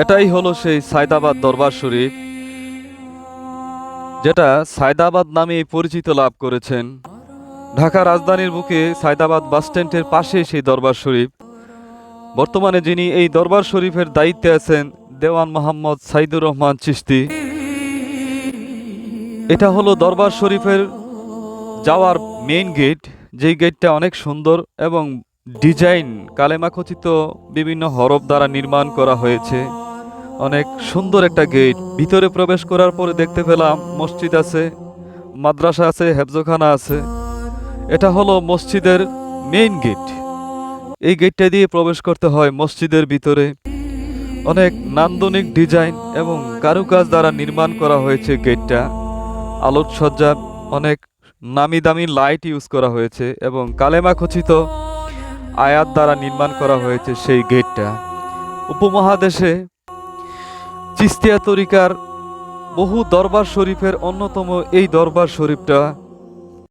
এটাই হলো সেই সায়দাবাদ দরবার শরীফ, যেটা সায়দাবাদ নামে পরিচিত লাভ করেছেন। ঢাকা রাজধানীর বুকে সায়দাবাদ বাসস্ট্যান্ডের পাশে সেই দরবার শরীফ। বর্তমানে যিনি এই দরবার শরীফের দায়িত্বে আছেন, দেওয়ান মোহাম্মদ সাইদুর রহমান চিশতি। এটা হলো দরবার শরীফের যাওয়ার মেইন গেট যেই গেটটা অনেক সুন্দর এবং ডিজাইন কালেমা খচিত বিভিন্ন হরফ দ্বারা নির্মাণ করা হয়েছে। অনেক সুন্দর একটা গেট। ভিতরে প্রবেশ করার পরে দেখতে পেলাম মসজিদ আছে, মাদ্রাসা আছে, হেফজখানা আছে। এটা হলো মসজিদের মেইন গেট এই গেটটা দিয়ে প্রবেশ করতে হয় মসজিদের ভিতরে। অনেক নান্দনিক ডিজাইন এবং কারুকাজ দ্বারা নির্মাণ করা হয়েছে গেটটা আলোকসজ্জা, অনেক নামি দামি লাইট ইউজ করা হয়েছে এবং কালেমা খচিত আয়াত দ্বারা নির্মাণ করা হয়েছে সেই গেটটা উপমহাদেশে চিস্তিয়া তরিকার বহু দরবার শরীফের অন্যতম এই দরবার শরীফটা